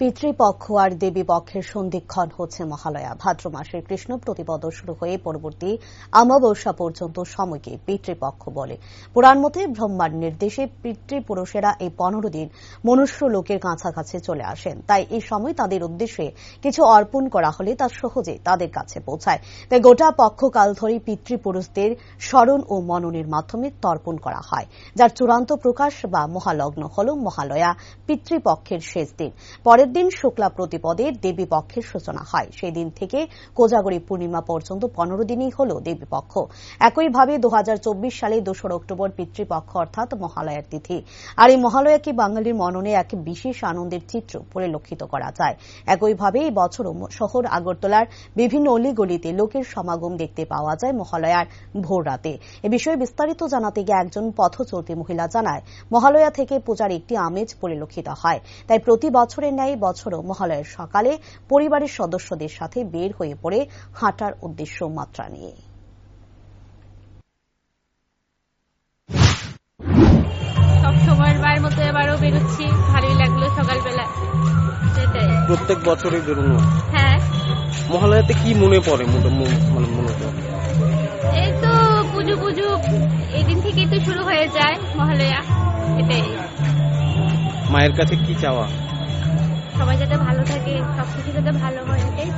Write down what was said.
পিতৃপক্ষ আর দেবী পক্ষের সন্ধিক্ষণ হচ্ছে মহালয়া। ভাদ্র মাসের কৃষ্ণ প্রতিপদ শুরু হয়ে পরবর্তী অমাবস্যা পর্যন্ত সময়কে পিতৃপক্ষ বলে। পুরাণ মতে ব্রহ্মার নির্দেশে পিতৃপুরুষেরা এই পনেরো দিন মনুষ্য লোকের কাছাকাছি চলে আসেন। তাই এই সময় তাদের উদ্দেশ্যে কিছু অর্পণ করা হলে তা সহজে তাদের কাছে পৌঁছায়। তাই গোটা পক্ষকাল ধরে পিতৃপুরুষদের স্মরণ ও মননের মাধ্যমে তর্পণ করা হয়, যার চূড়ান্ত প্রকাশ বা মহালগ্ন হল মহালয়া, পিতৃপক্ষের শেষ দিন। পরের দিন শুক্লা প্রতিপদের দেবী পক্ষের সূচনা হয়। সেই দিন থেকে কোজাগরী পূর্ণিমা পর্যন্ত পনেরো দিনই হল দেবী পক্ষ একইভাবে দু হাজার চব্বিশ সালে দোসরা অক্টোবর পিতৃপক্ষ অর্থাৎ মহালয়ার তিথি। আর এই মহালয়াকে বাঙালির মননে এক বিশেষ আনন্দের চিত্র পরিলক্ষিত করা যায়। একইভাবে এই বছরও শহর আগরতলার বিভিন্ন অলিগলিতে লোকের সমাগম দেখতে পাওয়া যায় মহালয়ার ভোর রাতে। এ বিষয়ে বিস্তারিত জানাতে গিয়ে একজন পথচলতি মহিলা জানায়, মহালয়া থেকে পূজার একটি আমেজ পরিলক্ষিত হয়। তাই প্রতি বছরের ন্যায় বছরও মহালয়ের সকালে পরিবারের সদস্যদের সাথে বের হয়ে পড়ে হাঁটার উদ্দেশ্য মাত্রা নিয়ে। সব বার মতো এবারও বেরোচ্ছি। ভালোই লাগল সকালবেলা। সেটাই। প্রত্যেক বছরই বেরোনো। হ্যাঁ। মহালয়াতে কি মনে পড়ে? মোটা- মু- মানে মূলত এই তো পুজো পুজো। এই দিন থেকেই তো শুরু হয়ে যায় মহালয়া। এটাই। মায়ের কাছে কি চাওয়া? সবাই যাতে ভালো থাকে সব কিছু যাতে ভালো হয় এটাই।